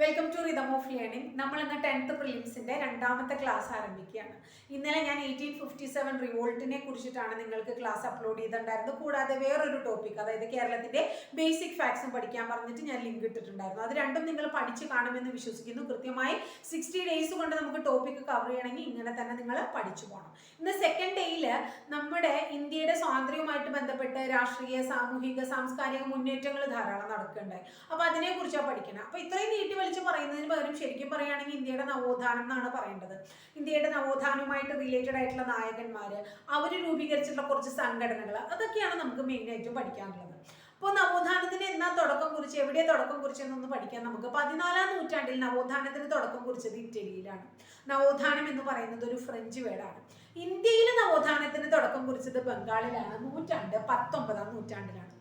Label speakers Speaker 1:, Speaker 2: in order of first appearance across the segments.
Speaker 1: Welcome to rhythm of learning നമ്മൾ ഇന്ന് tenth പ്രിലിംസിന്റെ രണ്ടാമത്തെ ക്ലാസ് ആരംഭിക്കുകയാണ്. ഇന്നലെ ഞാൻ എയ്റ്റീൻ ഫിഫ്റ്റി സെവൻ റിവോൾട്ടിനെ കുറിച്ചിട്ടാണ് നിങ്ങൾക്ക് ക്ലാസ് അപ്ലോഡ് ചെയ്തിട്ടുണ്ടായിരുന്നത്. കൂടാതെ വേറൊരു ടോപ്പിക് അതായത് കേരളത്തിന്റെ ബേസിക് ഫാക്ട്സും പഠിക്കാൻ പറഞ്ഞിട്ട് ഞാൻ ലിങ്ക് ഇട്ടിട്ടുണ്ടായിരുന്നു. അത് രണ്ടും നിങ്ങൾ പഠിച്ച് കാണുമെന്ന് വിശ്വസിക്കുന്നു. കൃത്യമായി സിക്സ്റ്റി ഡേയ്സ് കൊണ്ട് നമുക്ക് ടോപ്പിക് കവർ ചെയ്യണമെങ്കിൽ ഇങ്ങനെ തന്നെ നിങ്ങൾ പഠിച്ചു പോകണം ഇന്ന് സെക്കൻഡ് ഡേയിൽ നമ്മുടെ ഇന്ത്യയുടെ സ്വാതന്ത്ര്യവുമായിട്ട് ബന്ധപ്പെട്ട് രാഷ്ട്രീയ സാമൂഹിക സാംസ്കാരിക മുന്നേറ്റങ്ങൾ ധാരാളം നടക്കുന്നുണ്ടായി അപ്പോൾ അതിനെ കുറിച്ചാണ് പഠിക്കണം. അപ്പോൾ ഇത്രയും നീട്ടി വലിച്ച് പറയുന്നതിന് പകരം ശരിക്കും പറയുകയാണെങ്കിൽ ഇന്ത്യയുടെ നവോത്ഥാനം എന്നാണ് പറയേണ്ടത്. ഇന്ത്യയുടെ നവോത്ഥാനവുമായിട്ട് റിലേറ്റഡ് ആയിട്ടുള്ള നായകന്മാർ അവർ രൂപീകരിച്ചിട്ടുള്ള കുറച്ച് സംഘടനകൾ അതൊക്കെയാണ് നമുക്ക് മെയിനായിട്ട് പഠിക്കാനുള്ളത്. അപ്പോൾ നവോത്ഥാനത്തിന് എന്നാ തുടക്കം കുറിച്ച് എവിടെ തുടക്കം കുറിച്ച് കുറിച്ചെന്നൊന്ന് പഠിക്കാൻ നമുക്ക്. പതിനാലാം നൂറ്റാണ്ടിൽ നവോത്ഥാനത്തിന് തുടക്കം കുറിച്ചത് ഇറ്റലിയിലാണ്. നവോത്ഥാനം എന്ന് പറയുന്നത് ഒരു ഫ്രഞ്ച് വേർഡാണ്. ഇന്ത്യയിലെ നവോത്ഥാനത്തിന് തുടക്കം കുറിച്ചത് ബംഗാളിലാണ്. നൂറ്റാണ്ട് പത്തൊമ്പതാം നൂറ്റാണ്ടിലാണ്.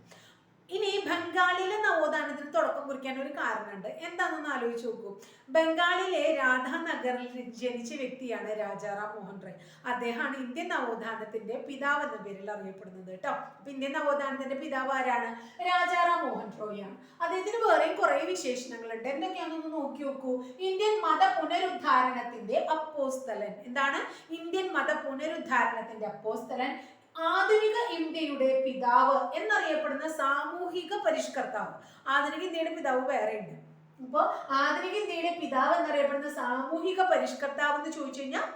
Speaker 1: ഇനി ബംഗാളിലെ നവോത്ഥാനത്തിന് തുടക്കം കുറിക്കാൻ ഒരു കാരണമുണ്ട്. എന്താണെന്ന് ആലോചിച്ച് നോക്കൂ. ബംഗാളിലെ രാധാനഗറിൽ ജനിച്ച വ്യക്തിയാണ് രാജാറാം മോഹൻ റോയ്. അദ്ദേഹമാണ് ഇന്ത്യൻ നവോത്ഥാനത്തിന്റെ പിതാവ് എന്ന പേരിൽ അറിയപ്പെടുന്നത് കേട്ടോ. അപ്പൊ ഇന്ത്യൻ നവോത്ഥാനത്തിന്റെ പിതാവ് ആരാണ്? രാജാറാം മോഹൻ റോയ് ആണ്. അദ്ദേഹത്തിന് വേറെയും കുറെ വിശേഷണങ്ങളുണ്ട്. എന്തൊക്കെയാണെന്ന് നോക്കി നോക്കൂ. ഇന്ത്യൻ മത പുനരുദ്ധാരണത്തിന്റെ അപ്പോസ്തലൻ. എന്താണ്? ഇന്ത്യൻ മത പുനരുദ്ധാരണത്തിന്റെ അപ്പോസ്തലൻ ആധുനിക ഇന്ത്യയുടെ പിതാവ് എന്നറിയപ്പെടുന്ന സാമൂഹിക പരിഷ്കർത്താവ്. ആധുനിക ഇന്ത്യയുടെ പിതാവ് വേറെ ഉണ്ട് അപ്പൊ ആധുനിക ഇന്ത്യയുടെ പിതാവ് എന്നറിയപ്പെടുന്ന സാമൂഹിക പരിഷ്കർത്താവ് എന്ന് ചോദിച്ചു കഴിഞ്ഞാൽ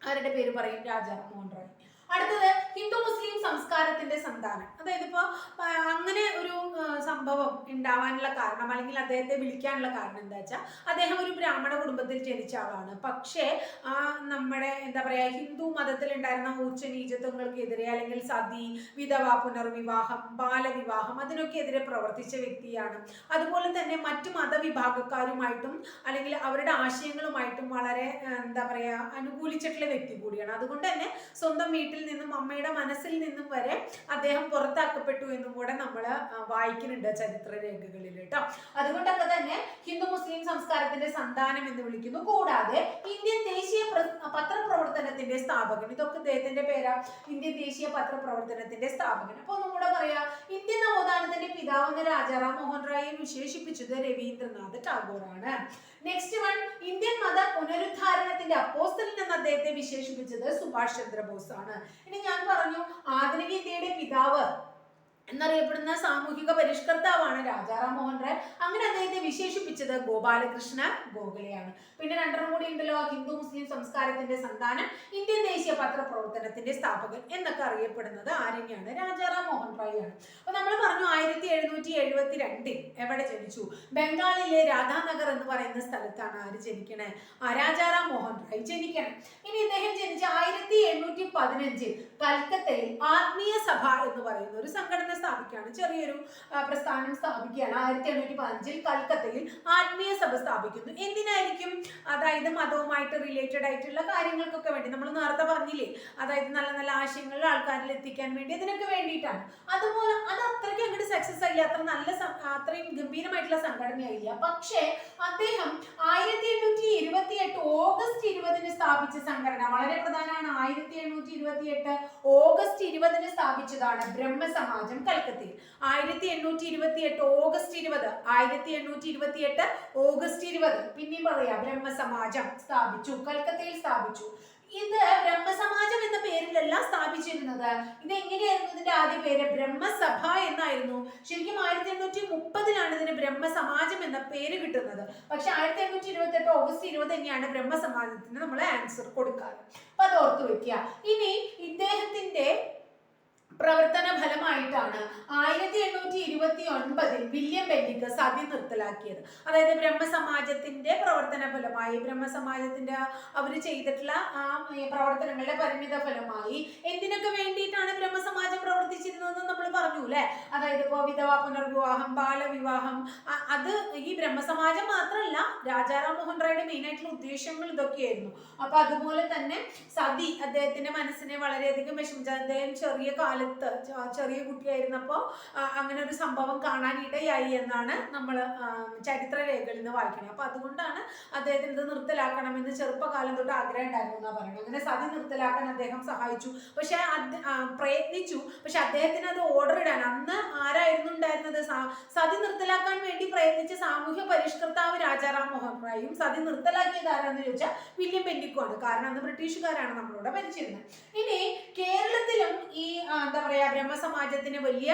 Speaker 1: ആരുടെ പേര് പറയും? രാജാ മോഹൻ അടുത്തത് ഹിന്ദു മുസ്ലിം സംസ്കാരത്തിന്റെ സന്താനം അതായത് ഇപ്പോ അങ്ങനെ ഒരു സംഭവം ഉണ്ടാവാനുള്ള കാരണം അല്ലെങ്കിൽ അദ്ദേഹത്തെ വിളിക്കാനുള്ള കാരണം എന്താ വെച്ചാൽ അദ്ദേഹം ഒരു ബ്രാഹ്മണ കുടുംബത്തിൽ ജനിച്ച ആളാണ്. പക്ഷേ ആ നമ്മുടെ എന്താ പറയാ ഹിന്ദു മതത്തിൽ ഉണ്ടായിരുന്ന ഊർച്ച നീചത്വങ്ങൾക്കെതിരെ അല്ലെങ്കിൽ സതി വിധവ പുനർവിവാഹം ബാലവിവാഹം അതിനൊക്കെ എതിരെ പ്രവർത്തിച്ച വ്യക്തിയാണ്. അതുപോലെ തന്നെ മറ്റു മതവിഭാഗക്കാരുമായിട്ടും അല്ലെങ്കിൽ അവരുടെ ആശയങ്ങളുമായിട്ടും വളരെ എന്താ പറയാ അനുകൂലിച്ചിട്ടുള്ള വ്യക്തി കൂടിയാണ്. അതുകൊണ്ട് തന്നെ സ്വന്തം വീട്ടിൽ നിന്നും അമ്മയുടെ മനസ്സിൽ നിന്നും വരെ അദ്ദേഹം പുറത്താക്കപ്പെട്ടു എന്നും കൂടെ നമ്മൾ വായിക്കുന്നുണ്ട് ചരിത്ര രേഖകളിൽ കേട്ടോ. അതുകൊണ്ടൊക്കെ തന്നെ ഹിന്ദു മുസ്ലിം സംസ്കാരത്തിന്റെ സന്താനം എന്ന് വിളിക്കുന്നു. കൂടാതെ ഇന്ത്യൻ ദേശീയ പത്രപ്രവർത്തനത്തിന്റെ സ്ഥാപകൻ. ഇതൊക്കെ അദ്ദേഹത്തിന്റെ പേരാ. ഇന്ത്യൻ ദേശീയ പത്രപ്രവർത്തനത്തിന്റെ സ്ഥാപകൻ. അപ്പൊ ഒന്നും കൂടെ പറയാ ഇന്ത്യൻ നവോത്ഥാനത്തിന്റെ പിതാവെന്ന് രാജാറാം മോഹൻ റായിയെ വിശേഷിപ്പിച്ചത് രവീന്ദ്രനാഥ് ടാഗോറാണ്. നെക്സ്റ്റ് വൺ ഇന്ത്യൻ മത പുനരുദ്ധാരണത്തിന്റെ അപ്പോസ്റ്റലിൽ നിന്ന് അദ്ദേഹത്തെ വിശേഷിപ്പിച്ചത് സുഭാഷ് ചന്ദ്രബോസ് ആണ് ഇനി ഞാൻ പറഞ്ഞു ആധുനിക ഇന്ത്യയുടെ പിതാവ് എന്നറിയപ്പെടുന്ന സാമൂഹിക പരിഷ്കർത്താവാണ് രാജാറാം മോഹൻ റായ് അങ്ങനെ അദ്ദേഹത്തെ വിശേഷിപ്പിച്ചത് ഗോപാലകൃഷ്ണ ഗോഖലെയാണ്. പിന്നെ രണ്ടെണ്ണം കൂടി ഉണ്ടല്ലോ ഹിന്ദു മുസ്ലിം സംസ്കാരത്തിന്റെ സന്താനം ഇന്ത്യൻ ദേശീയ പത്രപ്രവർത്തനത്തിന്റെ സ്ഥാപകൻ എന്നൊക്കെ അറിയപ്പെടുന്നത് ആരെയാണ് രാജാറാം മോഹൻ റായ് ആണ് അപ്പൊ നമ്മൾ പറഞ്ഞു ആയിരത്തി എഴുന്നൂറ്റി എഴുപത്തി രണ്ടിൽ എവിടെ ജനിച്ചു? ബംഗാളിലെ രാധാനഗർ എന്ന് പറയുന്ന സ്ഥലത്താണ് ആര് ജനിക്കണേ? ആ രാജാറാം മോഹൻ റായ് ജനിക്കണം. ഇനി ഇദ്ദേഹം ജനിച്ച ആയിരത്തി എണ്ണൂറ്റി പതിനഞ്ചിൽ കൽക്കത്തയിൽ ആത്മീയ സഭ എന്ന് പറയുന്ന ഒരു സംഘടന സ്ഥാപിക്കുകയാണ്. ചെറിയൊരു പ്രസ്ഥാനം സ്ഥാപിക്കുകയാണ്. ആയിരത്തി എണ്ണൂറ്റി പതിനഞ്ചിൽ കൽക്കത്തയിൽ ആത്മീയ സഭ സ്ഥാപിക്കുന്നു. എന്തിനായിരിക്കും? അതായത് മതവുമായിട്ട് റിലേറ്റഡ് ആയിട്ടുള്ള കാര്യങ്ങൾക്കൊക്കെ വേണ്ടി. നമ്മൾ നേരത്തെ പറഞ്ഞില്ലേ അതായത് നല്ല നല്ല ആശയങ്ങൾ ആൾക്കാരിൽ എത്തിക്കാൻ വേണ്ടി ഇതിനൊക്കെ വേണ്ടിയിട്ടാണ്. അതുപോലെ അത് അത്രയ്ക്ക് അങ്ങോട്ട് സക്സസ് ആയില്ല. അത്ര നല്ല അത്രയും ഗംഭീരമായിട്ടുള്ള സംഘടനയായില്ല. പക്ഷേ അദ്ദേഹം ആയിരത്തി എണ്ണൂറ്റി ഇരുപത്തി എട്ട് ഓഗസ്റ്റ് ഇരുപതിന് സ്ഥാപിച്ച സംഘടന. വളരെ പ്രധാനമാണ്. ആയിരത്തി എണ്ണൂറ്റി ഇരുപത്തി എട്ട് ഓഗസ്റ്റ് ഇരുപതിന് സ്ഥാപിച്ചതാണ് ബ്രഹ്മസമാജം. കൽക്കത്തയിൽ ആയിരത്തി എണ്ണൂറ്റി ഇരുപത്തി എട്ട് ഓഗസ്റ്റ് ഇരുപത് ആയിരത്തി എണ്ണൂറ്റി ഇരുപത്തി എട്ട് ഓഗസ്റ്റ് ഇരുപത്. പിന്നെയും പറയാം ബ്രഹ്മസമാജം സ്ഥാപിച്ചു കൽക്കത്തയിൽ സ്ഥാപിച്ചു. ഇത് ബ്രഹ്മസമാജം എന്ന പേരിലല്ല സ്ഥാപിച്ചിരുന്നത്. ഇത് എങ്ങനെയായിരുന്നു ഇതിന്റെ ആദ്യ പേര്? ബ്രഹ്മസഭ എന്നായിരുന്നു. ശരിക്കും ആയിരത്തി എണ്ണൂറ്റി മുപ്പതിലാണ് ഇതിന് ബ്രഹ്മസമാജം എന്ന പേര് കിട്ടുന്നത്. പക്ഷെ ആയിരത്തി എണ്ണൂറ്റി ഇരുപത്തി എട്ട് ഓഗസ്റ്റ് ഇരുപത് തന്നെയാണ് ബ്രഹ്മസമാജത്തിന് നമ്മൾ ആൻസർ കൊടുക്കാറ്. അപ്പൊ അത് ഓർത്ത് വെക്കുക ഇനി ഇദ്ദേഹത്തിന്റെ പ്രവർത്തന ഫലമായിട്ടാണ് ആയിരത്തി എണ്ണൂറ്റി ഇരുപത്തി ഒൻപതിൽ വില്യം ബെല്ലിക്ക് സതി നിർത്തലാക്കിയത്. അതായത് ബ്രഹ്മസമാജത്തിന്റെ പ്രവർത്തന ഫലമായി ബ്രഹ്മസമാജത്തിന്റെ അവർ ചെയ്തിട്ടുള്ള ആ പ്രവർത്തനങ്ങളുടെ പരിമിത ഫലമായി എന്തിനൊക്കെ വേണ്ടിയിട്ടാണ് ബ്രഹ്മസമാജം പ്രവർത്തിച്ചിരുന്നതെന്ന് നമ്മൾ പറഞ്ഞു അല്ലെ? അതായത് ഇപ്പോ വിധവ പുനർവിവാഹം ബാലവിവാഹം അത് ഈ ബ്രഹ്മസമാജം മാത്രമല്ല രാജാറാം മോഹൻ റായുടെ മെയിൻ ആയിട്ടുള്ള ഉദ്ദേശങ്ങൾ ഇതൊക്കെയായിരുന്നു. അപ്പൊ അതുപോലെ തന്നെ സതി അദ്ദേഹത്തിന്റെ മനസ്സിനെ വളരെയധികം വിഷമിച്ച. അദ്ദേഹം ചെറിയ കാലത്ത് ചെറിയ കുട്ടിയായിരുന്നപ്പോൾ അങ്ങനെ ഒരു സംഭവം കാണാനിടയായി എന്നാണ് നമ്മൾ ചരിത്രരേഖകളിൽ നിന്ന് വായിക്കുന്നത്. അപ്പോൾ അതുകൊണ്ടാണ് അദ്ദേഹത്തിന് ഇത് നിർത്തലാക്കണമെന്ന് ചെറുപ്പകാലം തൊട്ട് ആഗ്രഹം ഉണ്ടായിരുന്നു എന്നാണ് പറയുന്നത്. അങ്ങനെ സതി നിർത്തലാക്കാൻ അദ്ദേഹം സഹായിച്ചു. പക്ഷെ പ്രയത്നിച്ചു. പക്ഷെ അദ്ദേഹത്തിന് അത് ഓർഡർ ഇടാൻ അന്ന് ആരായിരുന്നു ഉണ്ടായിരുന്നത്? സതി നിർത്തലാക്കാൻ വേണ്ടി പ്രയത്നിച്ച സാമൂഹ്യ പരിഷ്കർത്താവ് രാജാറാം മോഹൻ റായും സതി നിർത്തലാക്കിയത് ആരാന്ന് ചോദിച്ചാൽ വില്യം ആണ് കാരണം അന്ന് ബ്രിട്ടീഷുകാരാണ് നമ്മളോട് ഭരിച്ചിരുന്നത്. ഇനി കേരളത്തിലും ഈ എന്താ പറയാ ബ്രഹ്മസമാജത്തിന് വലിയ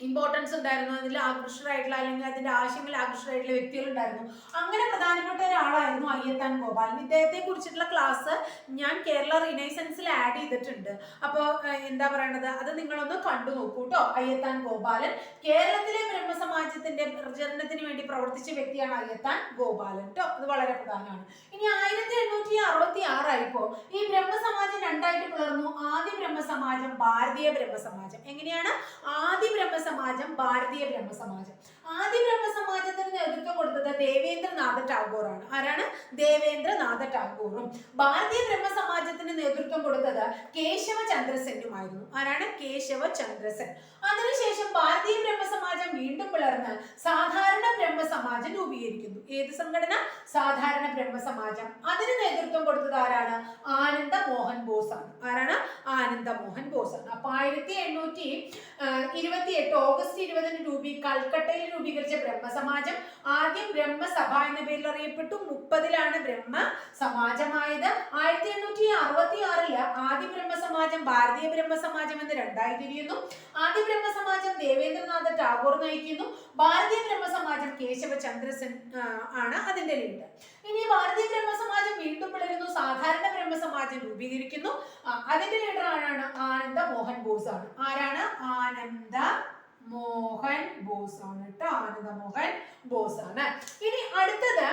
Speaker 1: ഇമ്പോർട്ടൻസ് ഉണ്ടായിരുന്നു. അതിൽ ആകൃഷ്ടരായിട്ടുള്ള അല്ലെങ്കിൽ അതിന്റെ ആശയങ്ങളിൽ ആകൃഷ്ടരായിട്ടുള്ള വ്യക്തികളുണ്ടായിരുന്നു അങ്ങനെ പ്രധാനപ്പെട്ട ഒരാളായിരുന്നു അയ്യത്താൻ ഗോപാലൻ ഇദ്ദേഹത്തെ കുറിച്ചിട്ടുള്ള ക്ലാസ് ഞാൻ കേരള റിനൈസൻസിൽ ആഡ് ചെയ്തിട്ടുണ്ട്. അപ്പോൾ എന്താ പറയണത്? അത് നിങ്ങളൊന്ന് കണ്ടു നോക്കൂ കേട്ടോ അയ്യത്താൻ ഗോപാലൻ കേരളത്തിലെ ബ്രഹ്മസമാജത്തിന്റെ പ്രചരണത്തിന് വേണ്ടി പ്രവർത്തിച്ച വ്യക്തിയാണ് അയ്യത്താൻ ഗോപാലൻ കേട്ടോ അത് വളരെ പ്രധാനമാണ്. ഇനി ആയിരത്തി എണ്ണൂറ്റി അറുപത്തി ആറായിപ്പോ ഈ ബ്രഹ്മസമാജം രണ്ടായിട്ട് പിളർന്നു ആദ്യ ബ്രഹ്മസമാജം ഭാരതീയ ബ്രഹ്മസമാജം. എങ്ങനെയാണ്? ആദ്യ ബ്രഹ്മസമാജം ഭാരതീയ ബ്രഹ്മസമാജം. ആദ്യ ബ്രഹ്മസമാജത്തിന് നേതൃത്വം കൊടുത്തത് ദേവേന്ദ്രനാഥ ടാഗോർ ആണ് ആരാണ്? ദേവേന്ദ്രനാഥ ടാഗോറും. ഭാരതീയ ബ്രഹ്മ സമാജത്തിന് നേതൃത്വം കൊടുത്തത് കേശവ ചന്ദ്രസെന്നുമായിരുന്നു. ആരാണ്? കേശവ ചന്ദ്രസെൻ. അതിനുശേഷം ഭാരതീയ ബ്രഹ്മ സമാജം വീണ്ടും പിളർന്ന് സാധാരണ ബ്രഹ്മ സമാജം രൂപീകരിക്കുന്നു. ഏത് സംഘടന? സാധാരണ ബ്രഹ്മ സമാജം. അതിന് നേതൃത്വം കൊടുത്തത് ആരാണ്? ആനന്ദ മോഹൻ ബോസ് ആണ് ആരാണ്? ആനന്ദ മോഹൻ ബോസ് ആണ് അപ്പൊ ആയിരത്തി എണ്ണൂറ്റി ഇരുപത്തി എട്ട് ഓഗസ്റ്റ് ഇരുപതിന് രൂപീ കൽക്കട്ടയിൽ രൂപീകരിച്ച ബ്രഹ്മസമാജം. ആദ്യം ബ്രഹ്മസഭ എന്ന പേരിൽ അറിയപ്പെട്ടു. മുപ്പതിലാണ് ബ്രഹ്മ സമാജമായത് ആയിരത്തി എണ്ണൂറ്റി അറുപത്തി ആറിൽ ആദ്യ ബ്രഹ്മസമാജം ഭാരതീയ ബ്രഹ്മസമാജം എന്ന് രണ്ടായി തിരിയുന്നു ആദ്യ ബ്രഹ്മസമാജം ദേവേന്ദ്രനാഥ ടാഗോർ നയിക്കുന്നു. ഭാരതീയ ബ്രഹ്മസമാജം കേശവ ചന്ദ്രസൻ ആണ് അതിന്റെ ലീഡർ ഇനി ഭാരതീയ ബ്രഹ്മസമാജം വീണ്ടും പിളരുന്നു. സാധാരണ ബ്രഹ്മസമാജം രൂപീകരിക്കുന്നു. അതിന്റെ ലീഡർ ആരാണ്? ആനന്ദ മോഹൻ ബോസ് ആണ് ആരാണ്? ആനന്ദ മോഹൻ ബോസ് ആണ് കേട്ടോ ആനന്ദ മോഹൻ ബോസ് ആണ് ഇനി അടുത്തത്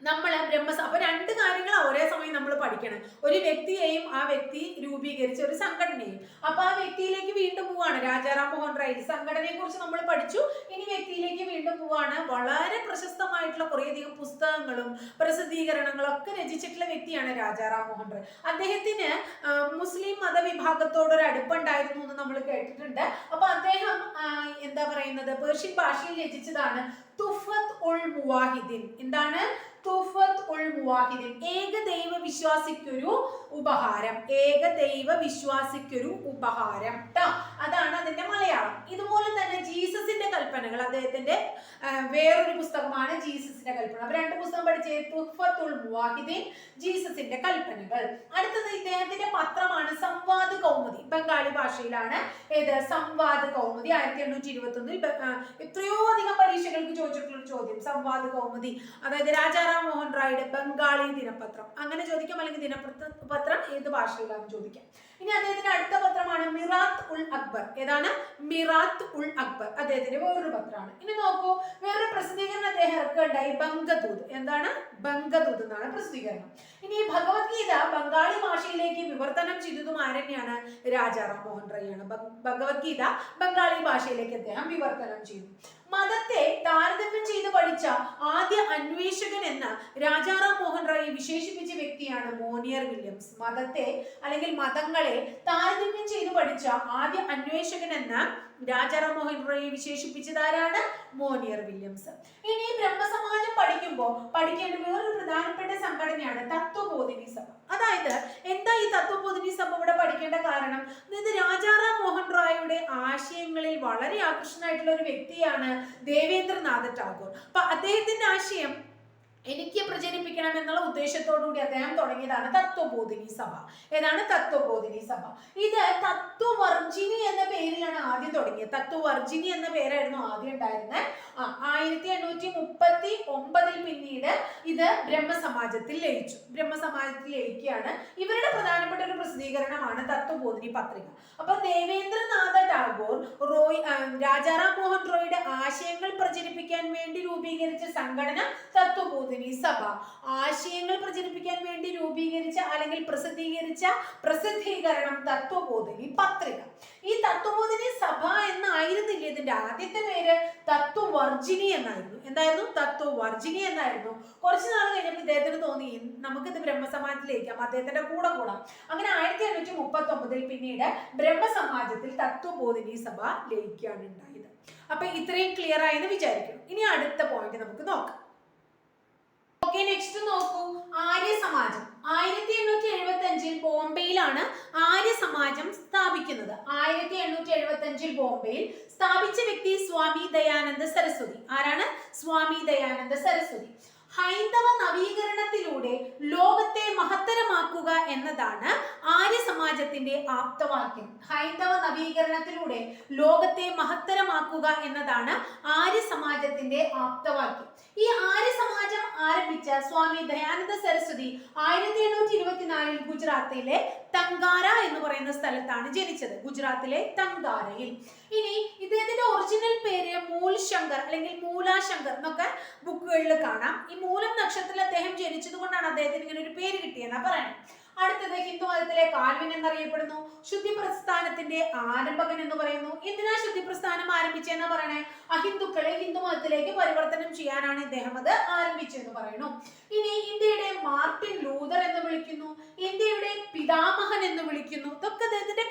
Speaker 1: നമ്മൾ ബ്രഹ്മസ അപ്പൊ രണ്ട് കാര്യങ്ങൾ ഒരേ സമയം നമ്മൾ പഠിക്കണം. ഒരു വ്യക്തിയെയും ആ വ്യക്തി രൂപീകരിച്ച ഒരു സംഘടനയും. അപ്പൊ ആ വ്യക്തിയിലേക്ക് വീണ്ടും പോവാണ് രാജാറാം മോഹൻ റായ് സംഘടനയെ കുറിച്ച് നമ്മൾ പഠിച്ചു. ഇനി വ്യക്തിയിലേക്ക് വീണ്ടും പോവാണ് വളരെ പ്രശസ്തമായിട്ടുള്ള കുറേയധികം പുസ്തകങ്ങളും പ്രസിദ്ധീകരണങ്ങളും ഒക്കെ രചിച്ചിട്ടുള്ള വ്യക്തിയാണ് രാജാറാം മോഹൻ റായ് അദ്ദേഹത്തിന് മുസ്ലിം മതവിഭാഗത്തോട് ഒരു അടുപ്പുണ്ടായിരുന്നു എന്ന് നമ്മൾ കേട്ടിട്ടുണ്ട്. അപ്പൊ അദ്ദേഹം എന്താ പറയുന്നത്? പേർഷ്യൻ ഭാഷയിൽ രചിച്ചതാണ് തുഫത്ത് ഉൾ മുവാഹിദിൻ. എന്താണ്? ഏകദൈവ വിശ്വാസിക്കൊരു ഉപഹാരം. ഏകദൈവ വിശ്വാസിക്കൊരു ഉപഹാരം ട്ടോ. അതാണ് അതിന്റെ മലയാളം. ഇതുപോലെ തന്നെ ജീസസിന്റെ കൽപ്പനകൾ. അദ്ദേഹത്തിന്റെ വേറൊരു പുസ്തകമാണ് ജീസസിന്റെ കൽപ്പന. അപ്പൊ രണ്ട് പുസ്തകം പഠിച്ചേ തുഫത്തുൽ മുവാഹിദീൻ ജീസസിന്റെ കൽപ്പനകൾ. അടുത്തത് ഇദ്ദേഹത്തിന്റെ പത്രമാണ് സംവാദ് കൗമുദി. ബംഗാളി ഭാഷയിലാണ് ഏത് സംവാദ് കൗമുദി. ആയിരത്തി എണ്ണൂറ്റി ഇരുപത്തി ഒന്നിൽ എത്രയോ അധികം പരീക്ഷകൾക്ക് ചോദിച്ചിട്ടുള്ള ചോദ്യം സംവാദ് കൗമുദി. അതായത് രാജാറാം മോഹൻ റായുടെ ബംഗാളി ദിനപത്രം. അങ്ങനെ ചോദിക്കാം അല്ലെങ്കിൽ ദിനപത്ര പത്രം ഏത് ഭാഷയിലാണെന്ന് ചോദിക്കാം. ഇനി അദ്ദേഹത്തിന്റെ അടുത്ത പത്രമാണ് മിറാത്ത് ഉൾ അക്ബർ. ഏതാണ്? മിറാത്ത് ഉൾ അക്ബർ. അദ്ദേഹത്തിന്റെ വേറൊരു പത്രമാണ്. ഇനി നോക്കൂ വേറൊരു പ്രസിദ്ധീകരണം അദ്ദേഹം ഇറക്കുകയുണ്ടായി ബംഗദൂത്. എന്താണ്? ബംഗദൂത് എന്നാണ് പ്രസിദ്ധീകരണം. ഇനി ഭഗവത്ഗീത ബംഗാളി ഭാഷയിലേക്ക് വിവർത്തനം ചെയ്തതും ആരന്നെയാണ് രാജാറാം മോഹൻ റൈ ആണ്. ഭ- ഭഗവത്ഗീത ബംഗാളി ഭാഷയിലേക്ക് അദ്ദേഹം വിവർത്തനം ചെയ്തു. മതത്തെ താരതമ്യം ചെയ്ത് പഠിച്ച ആദ്യ അന്വേഷകൻ എന്ന രാജാറാം മോഹൻ റായി വിശേഷിപ്പിച്ച വ്യക്തിയാണ് മോനിയർ വില്യംസ്. മതത്തെ അല്ലെങ്കിൽ മതങ്ങളെ താരതമ്യം ചെയ്തു പഠിച്ച ആദ്യ അന്വേഷകൻ എന്ന രാജാറാം മോഹൻ റോയെ വിശേഷിപ്പിച്ചത് ആരാണ്? Monier Williams. ഇനി ബ്രഹ്മസമാജം പഠിക്കുമ്പോൾ പഠിക്കേണ്ട വേറൊരു പ്രധാനപ്പെട്ട സംഘടനയാണ് തത്വബോധിനി സഭ. അതായത് എന്താ ഈ തത്വബോധിനി സഭ ഇവിടെ പഠിക്കേണ്ട കാരണം? ഇത് രാജാറാം മോഹൻ റോയുടെ ആശയങ്ങളിൽ വളരെ ആകർഷണമായിട്ടുള്ള ഒരു വ്യക്തിയാണ് ദേവേന്ദ്രനാഥ് ടാഗോർ. അപ്പൊ അദ്ദേഹത്തിന്റെ ആശയം എനിക്ക് പ്രചരിപ്പിക്കണം എന്നുള്ള ഉദ്ദേശത്തോടുകൂടി അദ്ദേഹം തുടങ്ങിയതാണ് തത്വബോധിനി സഭ. ഏതാണ് തത്വബോധിനി സഭ? ഇത് തത്വവർജിനി എന്ന പേരിലാണ് ആദ്യം തുടങ്ങിയത്. തത്വവർജിനി എന്ന പേരായിരുന്നു ആദ്യം ഉണ്ടായിരുന്നത്. ആയിരത്തി എണ്ണൂറ്റി മുപ്പത്തി ഒമ്പതിൽ പിന്നീട് ഇത് ബ്രഹ്മസമാജത്തിൽ ലയിച്ചു. ബ്രഹ്മസമാജത്തിൽ ലയിക്കുകയാണ്. ഇവരുടെ പ്രധാനപ്പെട്ട ഒരു പ്രസിദ്ധീകരണമാണ് തത്വബോധിനി പത്രിക. അപ്പൊ ദേവേന്ദ്രനാഥ ടാഗോർ റോയ് രാജാറാം മോഹൻ റോയുടെ ആശയങ്ങൾ പ്രചരിപ്പിക്കാൻ വേണ്ടി രൂപീകരിച്ച സംഘടന തത്വബോധിനി സഭ ആശയങ്ങൾ പ്രചരിപ്പിക്കാൻ വേണ്ടി രൂപീകരിച്ച അല്ലെങ്കിൽ പ്രസിദ്ധീകരിച്ച പ്രസിദ്ധീകരണം തത്വബോധിനി പത്രിക. ഈ തത്വബോധിനി സഭ എന്നായിരുന്നില്ല? ഇതിന്റെ ആദ്യത്തെ പേര് തത്വവർജിനി എന്നായിരുന്നു. എന്തായിരുന്നു? തത്വവർജിനി എന്നായിരുന്നു. കുറച്ചു നാൾ കഴിഞ്ഞപ്പോൾ ഇദ്ദേഹത്തിന് തോന്നി നമുക്കിത് ബ്രഹ്മസമാജത്തിലേക്കാം. അദ്ദേഹത്തിന്റെ കൂടെ കൂടാം. അങ്ങനെ ആയിരത്തി എണ്ണൂറ്റി മുപ്പത്തി ഒമ്പതിൽ പിന്നീട് ബ്രഹ്മസമാജത്തിൽ തത്വബോധിനി സഭ ലയിക്കുകയാണ് ഉണ്ടായത്. അപ്പൊ ഇത്രയും ക്ലിയർ ആയെന്ന് വിചാരിക്കും ഇനി അടുത്ത പോയിന്റ് നമുക്ക് നോക്കാം. ഓക്കെ നെക്സ്റ്റ് നോക്കൂ. ആര്യ സമാജം ആയിരത്തി എണ്ണൂറ്റി എഴുപത്തി അഞ്ചിൽ ബോംബെയിലാണ് ആര്യ സമാജം സ്ഥാപിക്കുന്നത്. ആയിരത്തി എണ്ണൂറ്റി എഴുപത്തി അഞ്ചിൽ ബോംബെയിൽ സ്ഥാപിച്ച വ്യക്തി സ്വാമി ദയാനന്ദ സരസ്വതി. ആരാണ്? സ്വാമി ദയാനന്ദ സരസ്വതി. ഹൈന്ദവ നവീകരണത്തിലൂടെ ലോകത്തെ മഹത്തരമാക്കുക എന്നതാണ് ആര്യ സമാജത്തിന്റെ ആപ്തവാക്യം. ഹൈന്ദവ നവീകരണത്തിലൂടെ ലോകത്തെ മഹത്തരമാക്കുക എന്നതാണ് ആര്യ സമാജത്തിന്റെ ആപ്തവാക്യം. ഈ ആര്യ സമാജം ആരംഭിച്ച സ്വാമി ദയാനന്ദ സരസ്വതി ആയിരത്തി എണ്ണൂറ്റി ഇരുപത്തിനാലിൽ ഗുജറാത്തിലെ തങ്കാര എന്ന് പറയുന്ന സ്ഥലത്താണ് ജനിച്ചത് ഗുജറാത്തിലെ തങ്കാരയിൽ. ഇനി ഇദ്ദേഹത്തിന്റെ ഒറിജിനൽ പേര് മൂൽ ശങ്കർ അല്ലെങ്കിൽ മൂലാശങ്കർ എന്നൊക്കെ ബുക്കുകളിൽ കാണാം. ഈ മൂലം നക്ഷത്രത്തിൽ അദ്ദേഹം ജനിച്ചത് കൊണ്ടാണ് അദ്ദേഹത്തിന് ഇങ്ങനെ ഒരു പേര് കിട്ടിയെന്നാ പറയുന്നത് അടുത്തത് ഹിന്ദു മതത്തിലെ കാൽവിൻ എന്നറിയപ്പെടുന്നു ശുദ്ധി പ്രസ്ഥാനത്തിന്റെ ആരംഭകൻ എന്ന് പറയുന്നു. എന്തിനാ ശുദ്ധി പ്രസ്ഥാനം ആരംഭിച്ചെന്നാ പറയണേ? അഹിന്ദുക്കളെ ഹിന്ദു മതത്തിലേക്ക് പരിവർത്തനം ചെയ്യാനാണ് ഇദ്ദേഹം അത് ആരംഭിച്ചെന്ന് പറയുന്നു. ഇനി ഇന്ത്യയുടെ മാർട്ടിൻ ലൂതർ എന്ന് വിളിക്കുന്നു. ഇന്ത്യയുടെ പിതാമഹൻ എന്ന് വിളിക്കുന്നു ഇതൊക്കെ അദ്ദേഹത്തിന്റെ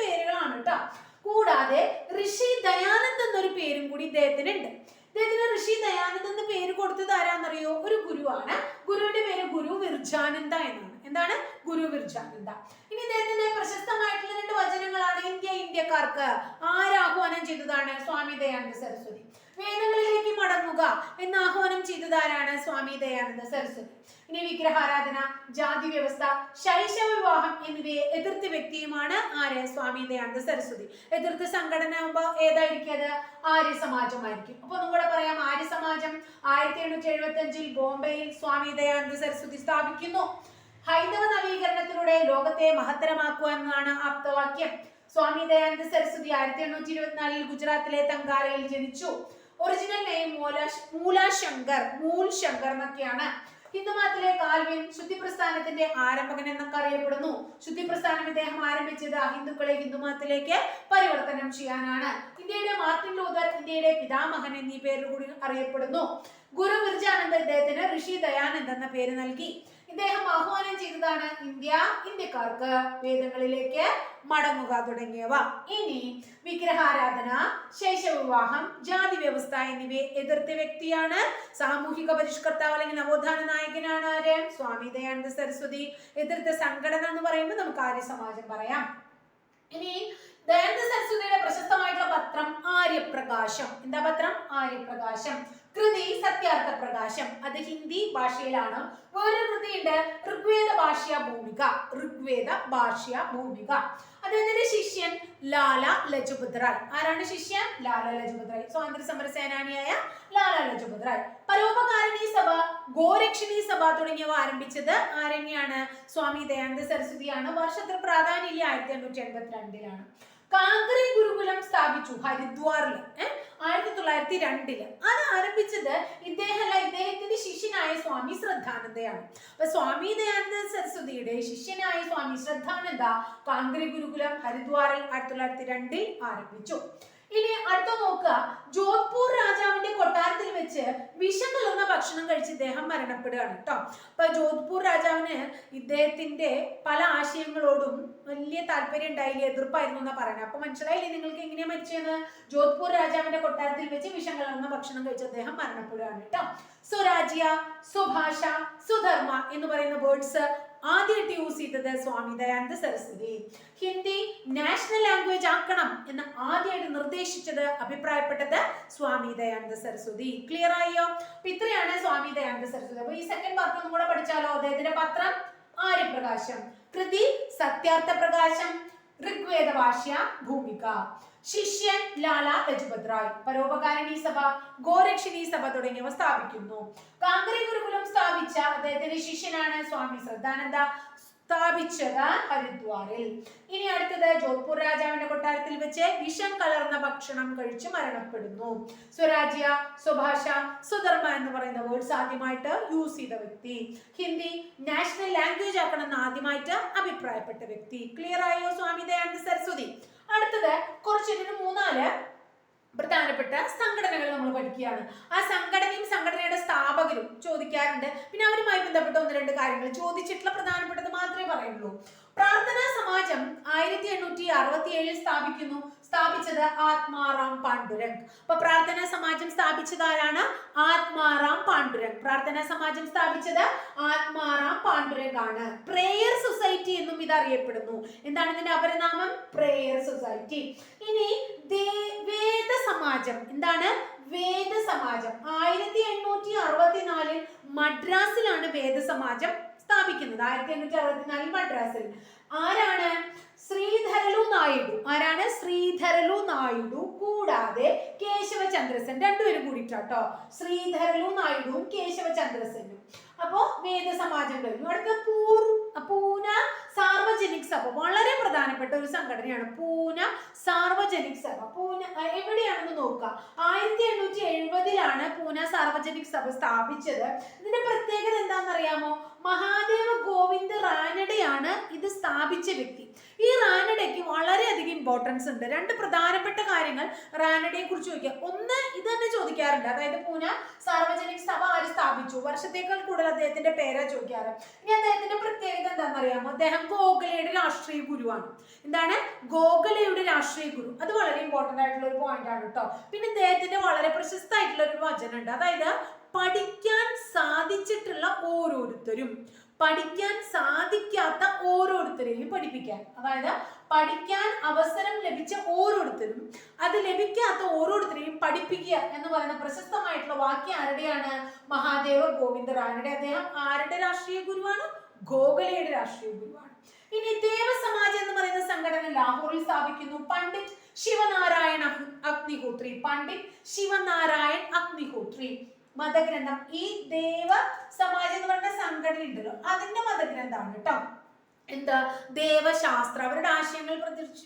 Speaker 1: കൂടാതെ ഋഷി ദയാനന്ദ് എന്നൊരു പേരും കൂടി ഇദ്ദേഹത്തിന് ഉണ്ട് ഇദ്ദേഹത്തിന് ഋഷി ദയാനന്ദ് എന്ന പേര് കൊടുത്തത് ആരാന്നറിയോ? ഒരു ഗുരുവാണ്. ഗുരുവിന്റെ പേര് ഗുരു വിർജാനന്ദ എന്നാണ്. എന്താണ്? ഗുരു വിർജാനന്ദ. ഇനി ഇദ്ദേഹത്തിന്റെ പ്രശസ്തമായിട്ടുള്ള രണ്ട് വചനങ്ങളാണ് ഇന്ത്യ ഇന്ത്യക്കാർക്ക് ആരാഹ്വാനം ചെയ്തതാണ് സ്വാമി ദയാനന്ദ സരസ്വതി. വേദങ്ങളിലേക്ക് മടങ്ങുക എന്ന് ആഹ്വാനം ചെയ്തതാരാണ് സ്വാമി ദയാനന്ദ സരസ്വതി? ഇനി വിഗ്രഹാരാധന ജാതി വ്യവസ്ഥ ശൈശവ വിവാഹം എന്നിവയെ എതിർത്ത വ്യക്തിയുമാണ് ആര്? സ്വാമി ദയാനന്ദ സരസ്വതി. എതിർത്ത സംഘടന ആകുമ്പോ ഏതായിരിക്കും അത്? ആര്യ സമാജമായിരിക്കും. അപ്പൊ ഒന്നും കൂടെ പറയാം ആര്യ സമാജം ആയിരത്തി എണ്ണൂറ്റി എഴുപത്തി അഞ്ചിൽ ബോംബെയിൽ സ്വാമി ദയാനന്ദ സരസ്വതി സ്ഥാപിക്കുന്നു. ഹൈന്ദവ നവീകരണത്തിലൂടെ ലോകത്തെ മഹത്തരമാക്കുക എന്നാണ് ആപ്തവാക്യം. സ്വാമി ദയാനന്ദ സരസ്വതി ആയിരത്തി എണ്ണൂറ്റി ഇരുപത്തിനാലിൽ ഗുജറാത്തിലെ തങ്കാരയിൽ ജനിച്ചു. ഒറിജിനൽ നെയിം മൂലാശ് മൂലാശങ്കർ മൂൽ ശങ്കർ എന്നൊക്കെയാണ്. ഹിന്ദുമതത്തിലെ കാൽവിൻ ശുദ്ധി പ്രസ്ഥാനത്തിന്റെ ആരംഭകൻ എന്നൊക്കെ അറിയപ്പെടുന്നു. ശുദ്ധി പ്രസ്ഥാനം ഇദ്ദേഹം ആരംഭിച്ചത് അഹിന്ദുക്കളെ ഹിന്ദുമതത്തിലേക്ക് പരിവർത്തനം ചെയ്യാനാണ്. ഇന്ത്യയുടെ മാർട്ടിൻ ലൂതർ ഇന്ത്യയുടെ പിതാമഹൻ എന്നീ പേരിൽ കൂടി അറിയപ്പെടുന്നു. ഗുരു വിർജാനന്ദ ഇദ്ദേഹത്തിന് ഋഷി ദയാനന്ദ് എന്ന പേര് നൽകി. ഇദ്ദേഹം ആഹ്വാനം ചെയ്തതാണ് ഇന്ത്യ ഇന്ത്യക്കാർക്ക് വേദങ്ങളിലേക്ക് മടങ്ങുക തുടങ്ങിയവ. ഇനി വിഗ്രഹാരാധന ശേഷവിവാഹം ജാതി വ്യവസ്ഥ എന്നിവയെ എതിർത്ത വ്യക്തിയാണ്. സാമൂഹിക പരിഷ്കർത്താവ് അല്ലെങ്കിൽ നവോത്ഥാന നായകനാണ് ആര്? സ്വാമി ദയാനന്ദ സരസ്വതി. എതിർത്ത സംഘടന എന്ന് പറയുമ്പോൾ നമുക്ക് ആര്യ സമാജം പറയാം. ഇനി ദയാനന്ദ സരസ്വതിയുടെ പ്രശസ്തമായിട്ടുള്ള പത്രം ആര്യപ്രകാശം. എന്താ പത്രം? ആര്യപ്രകാശം. കൃതി സത്യാർത്ഥ പ്രകാശം അത് ഹിന്ദി ഭാഷയിലാണ്. വേറൊരു കൃതിയുണ്ട് ഋഗ്വേദ ഭാഷ്യ ഭൂമിക. ഋഗ്വേദ ഭാഷ്യ ഭൂമിക. അദ്ദേഹത്തിന്റെ ശിഷ്യൻ? ലാല ലജപത് റായ് ആരാണ് ശിഷ്യൻ? ലാല ലജപത് റായ് സ്വാതന്ത്ര്യ സമര സേനാനിയായ ലാല ലജപത് റായ് പരോപകാരിണി സഭ ഗോരക്ഷിണി സഭ തുടങ്ങിയവ ആരംഭിച്ചത് ആരണ്യാണ് സ്വാമി ദയാനന്ദ സരസ്വതിയാണ്. വർഷത്തിൽ പ്രാധാന്യം ആയിരത്തി എണ്ണൂറ്റി എൺപത്തിരണ്ടിലാണ്. കാങ്കറി ഗുരുകുലം സ്ഥാപിച്ചു ഹരിദ്വാറിൽ ആയിരത്തി തൊള്ളായിരത്തി രണ്ടിൽ അത് ആരംഭിച്ചത് ഇദ്ദേഹമല്ല ഇദ്ദേഹത്തിന്റെ ശിഷ്യനായ സ്വാമി ശ്രദ്ധാനന്ദയാണ്. അപ്പൊ സ്വാമി ദയാനന്ദ സരസ്വതിയുടെ ശിഷ്യനായ സ്വാമി ശ്രദ്ധാനന്ദ കാങ്കറി ഗുരുകുലം ഹരിദ്വാറിൽ ആയിരത്തി തൊള്ളായിരത്തി രണ്ടിൽ ആരംഭിച്ചു. ഇനി അടുത്ത നോക്കുക. ജോധ്പൂർ രാജാവിന്റെ കൊട്ടാരത്തിൽ വെച്ച് വിഷം കലർന്ന ഭക്ഷണം കഴിച്ച് ഇദ്ദേഹം മരണപ്പെടുകയാണ് കേട്ടോ അപ്പൊ ജോധ്പൂർ രാജാവിന് ഇദ്ദേഹത്തിന്റെ പല ആശയങ്ങളോടും വലിയ താല്പര്യം ഉണ്ടായില്ല എതിർപ്പായിരുന്നു എന്നാ പറയുന്നത് അപ്പൊ മനസ്സിലായില്ലേ നിങ്ങൾക്ക് എങ്ങനെയാ മരിച്ചത് ജോധ്പൂർ രാജാവിന്റെ കൊട്ടാരത്തിൽ വെച്ച് വിഷം കലർന്ന ഭക്ഷണം കഴിച്ച് അദ്ദേഹം മരണപ്പെടുകയാണ് കേട്ടോ സ്വരാജ്യ സ്വഭാഷ സുധർമ്മ എന്ന് പറയുന്ന വേർഡ്സ് ആദ്യമായിട്ട് യൂസ് ചെയ്തത് സ്വാമി ദയാനന്ദ സരസ്വതി. ഹിന്ദി നാഷണൽ ലാംഗ്വേജ് ആക്കണം എന്ന് ആദ്യമായിട്ട് നിർദ്ദേശിച്ചത് അഭിപ്രായപ്പെട്ടത് സ്വാമി ദയാനന്ദ സരസ്വതി. ക്ലിയർ ആയോ? അപ്പൊ ഇത്രയാണ് സ്വാമി ദയാനന്ദ സരസ്വതി. അപ്പൊ ഈ സെക്കൻഡ് ഒന്നും കൂടെ പഠിച്ചാലോ? അദ്ദേഹത്തിന്റെ പത്രം? ആര്യപ്രകാശം. കൃതി സത്യാർത്ഥ പ്രകാശം ഋഗ്വേദ ഭാഷ്യ ഭൂമിക. ശിഷ്യൻ ലാല ലജപത് റായ് പരോപകാരിണി സഭ ഗോരക്ഷിണി സഭ തുടങ്ങിയവ സ്ഥാപിക്കുന്നു. കാങ്കരി ഗുരുകുലം സ്ഥാപിച്ച അദ്ദേഹത്തിന്റെ ശിഷ്യനാണ് സ്വാമി ശ്രദ്ധാനന്ദ സ്ഥാപിച്ചത് ഹരിദ്വാറിൽ. ഇനി അടുത്തത് ജോധ്പൂർ രാജാവിന്റെ കൊട്ടാരത്തിൽ വെച്ച് വിഷം കലർന്ന ഭക്ഷണം കഴിച്ച് മരണപ്പെടുന്നു. സ്വരാജ്യ സ്വഭാഷ സുധർമ്മ എന്ന് പറയുന്ന വേർഡ്സ് ആദ്യമായിട്ട് യൂസ് ചെയ്ത വ്യക്തി. ഹിന്ദി നാഷണൽ ലാംഗ്വേജ് ആക്കണം എന്ന് ആദ്യമായിട്ട് അഭിപ്രായപ്പെട്ട വ്യക്തി. ക്ലിയർ ആയോ സ്വാമി ദയാനന്ദ സരസ്വതി? അടുത്തത് കുറച്ച് മൂന്നാൽ പ്രധാനപ്പെട്ട സംഘടനകൾ നമ്മൾ പഠിക്കുകയാണ്. ആ സംഘടനയും സംഘടനയുടെ സ്ഥാപകരും ചോദിക്കാറുണ്ട്. പിന്നെ അവരുമായി ബന്ധപ്പെട്ട ഒന്ന് രണ്ട് കാര്യങ്ങൾ ചോദിച്ചിട്ടുള്ള പ്രധാനപ്പെട്ടത് മാത്രമേ പറയുള്ളൂ. പ്രാർത്ഥനാ സമാജം ആയിരത്തി എണ്ണൂറ്റി അറുപത്തി ഏഴിൽ സ്ഥാപിക്കുന്നു. സ്ഥാപിച്ചത് ആത്മാറാം പാണ്ഡുരംഗ്. അപ്പൊ പ്രാർത്ഥനാ സമാജം സ്ഥാപിച്ചത് ആരാണ്? ആത്മാറാം പാണ്ഡുരംഗ്. പ്രാർത്ഥനാ സമാജം സ്ഥാപിച്ചത് ആത്മാറാം പാണ്ഡുരംഗ് ആണ്. പ്രേയർ സൊസൈറ്റി എന്നും ഇത് അറിയപ്പെടുന്നു എന്താണ് ഇതിന്റെ അപരനാമം? പ്രേയർ സൊസൈറ്റി ഇനി വേദ സമാജം എന്താണ്? വേദ സമാജം ആയിരത്തി എണ്ണൂറ്റി അറുപത്തിനാലിൽ മദ്രാസിലാണ് വേദ സമാജം സ്ഥാപിക്കുന്നത്. ആയിരത്തി എണ്ണൂറ്റി അറുപത്തിനാലിൽ മദ്രാസിൽ. ആരാണ്? ശ്രീധരലു നായിഡു. ആരാണ്? ശ്രീധരലു നായിഡു. കൂടാതെ കേശവചന്ദ്രസൻ രണ്ടുപേരും കൂടിയിട്ടോ ശ്രീധരലു നായിഡുവും കേശവചന്ദ്രസനും. അപ്പോ വേദ സമാജം അടുത്ത പൂർ പൂന സാർവജനിക് സഭ. വളരെ പ്രധാനപ്പെട്ട ഒരു സംഘടനയാണ് പൂന സാർവജനിക് സഭ. പൂന എവിടെയാണെന്ന് നോക്കുക? ആയിരത്തി എണ്ണൂറ്റി എഴുപതിലാണ് പൂന സാർവജനിക് സഭ സ്ഥാപിച്ചത്. ഇതിന്റെ പ്രത്യേകത എന്താണെന്നറിയാമോ? മഹാദേവ ഗോവിന്ദ് റാനഡയാണ് ഇത് സ്ഥാപിച്ച വ്യക്തി. ഈ റാനഡയ്ക്ക് വളരെയധികം ഇമ്പോർട്ടൻസ് ഉണ്ട്. രണ്ട് പ്രധാനപ്പെട്ട കാര്യങ്ങൾ റാനഡയെ കുറിച്ച് ചോദിക്കാം ഒന്ന് ഇത് തന്നെ ചോദിക്കാറുണ്ട്. അതായത് പൂന സാർവജനിക സഭ ആര് സ്ഥാപിച്ചു? വർഷത്തേക്കാൾ കൂടുതൽ അദ്ദേഹത്തിന്റെ പേരാ ചോദിക്കാറ്. ഇനി അദ്ദേഹത്തിന്റെ പ്രത്യേകത എന്താണെന്നറിയാമോ അദ്ദേഹം ഗോഖലയുടെ രാഷ്ട്രീയ ഗുരുവാണ്. എന്താണ്? ഗോഖലയുടെ രാഷ്ട്രീയ ഗുരു. അത് വളരെ ഇമ്പോർട്ടന്റ് ആയിട്ടുള്ള ഒരു പോയിന്റ് ആണ് കേട്ടോ പിന്നെ അദ്ദേഹത്തിന്റെ വളരെ പ്രശസ്തമായിട്ടുള്ള ഒരു വചനമുണ്ട്. അതായത് പഠിക്കാൻ സാധിച്ചിട്ടുള്ള ഓരോരുത്തരും. പഠിക്കാൻ സാധിക്കാത്ത ഓരോരുത്തരെയും പഠിപ്പിക്കാൻ. അതായത് പഠിക്കാൻ അവസരം ലഭിച്ച ഓരോരുത്തരും അത് ലഭിക്കാത്ത ഓരോരുത്തരെയും പഠിപ്പിക്കുക എന്ന് പറയുന്ന പ്രശസ്തമായിട്ടുള്ള വാക്യം ആരുടെയാണ്? മഹാദേവ ഗോവിന്ദ റാണിയുടെ അദ്ദേഹം? ആരുടെ രാഷ്ട്രീയ ഗുരുവാണ്? ഗോഖലയുടെ രാഷ്ട്രീയ ഗുരുവാണ്. ഇനി ദേവസമാജം എന്ന് പറയുന്ന സംഘടന ലാഹോറിൽ സ്ഥാപിക്കുന്നു. പണ്ഡിറ്റ് ശിവനാരായണ അഗ്നി- അഗ്നിഹോത്രി. പണ്ഡിറ്റ് ശിവനാരായൺ അഗ്നിഹോത്രി. മതഗ്രന്ഥം. ഈ ദേവ സമാജം എന്ന് പറഞ്ഞ സംഘടന ഉണ്ടല്ലോ അതിന്റെ മതഗ്രന്ഥമാണ് കേട്ടോ. എന്താ? ദേവശാസ്ത്ര. അവരുടെ ആശയങ്ങൾ പ്രതിച്ച്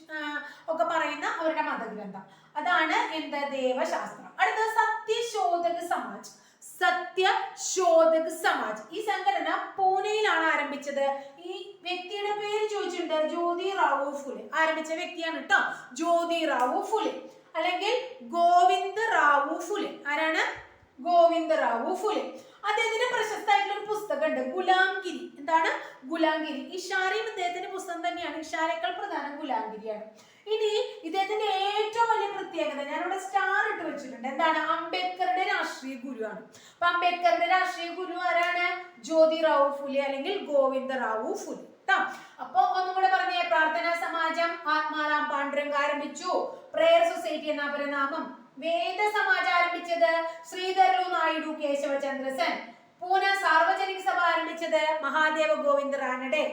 Speaker 1: ഒക്കെ പറയുന്ന അവരുടെ മതഗ്രന്ഥം. അതാണ് എന്താ? ദേവശാസ്ത്രം. അടുത്ത സത്യശോധക സമാജ്. സത്യശോധക സമാജ്. ഈ സംഘടന പൂനെയിലാണ് ആരംഭിച്ചത്. ഈ വ്യക്തിയുടെ പേര് ചോദിച്ചിട്ടുണ്ട്. ജ്യോതി റാവു ഫുലെ. ആരംഭിച്ച വ്യക്തിയാണ് കേട്ടോ. ജ്യോതി റാവു ഫുലെ. അല്ലെങ്കിൽ ഗോവിന്ദ് റാവു ഫുലെ. ആരാണ്? ഗോവിന്ദ് റാവു ഫുലെ. അദ്ദേഹത്തിന്റെ പ്രശസ്തമായിട്ടുള്ള ഒരു പുസ്തകമുണ്ട് ഗുലാംഗിരി. എന്താണ്? ഗുലാംഗിരി. ഇഷാരയും ഇദ്ദേഹത്തിന്റെ പുസ്തകം തന്നെയാണ്. ഇഷാരേക്കാൾ പ്രധാനം ഗുലാംഗിരിയാണ്. ഇനി ഇദ്ദേഹത്തിന്റെ ഏറ്റവും വലിയ പ്രത്യേകത ഞാനിവിടെ സ്റ്റാർ ഇട്ട് വെച്ചിട്ടുണ്ട്. എന്താണ്? അംബേദ്കറുടെ രാഷ്ട്രീയ ഗുരുവാണ്. അപ്പൊ അംബേദ്കറുടെ രാഷ്ട്രീയ ഗുരു ആരാണ്? ജ്യോതി റാവു ഫുലെ അല്ലെങ്കിൽ ഗോവിന്ദറാവു ഫുലെ. ട്ടോ അപ്പൊ ഒന്നും കൂടെ പറഞ്ഞേ പ്രാർത്ഥനാ സമാജം ആത്മാറാം പാണ്ഡുരംഗ് ആരംഭിച്ചു. പ്രേയർ സൊസൈറ്റി എന്ന അപരനാമം വേദ സമാജം ആരംഭിച്ചത് ശ്രീധരു നായിഡു കേശവചന്ദ്രസൻ പൂന സാർവജനിക സഭ ആരംഭിച്ചത് മഹാദേവ ഗോവിന്ദ് റാനഡെ.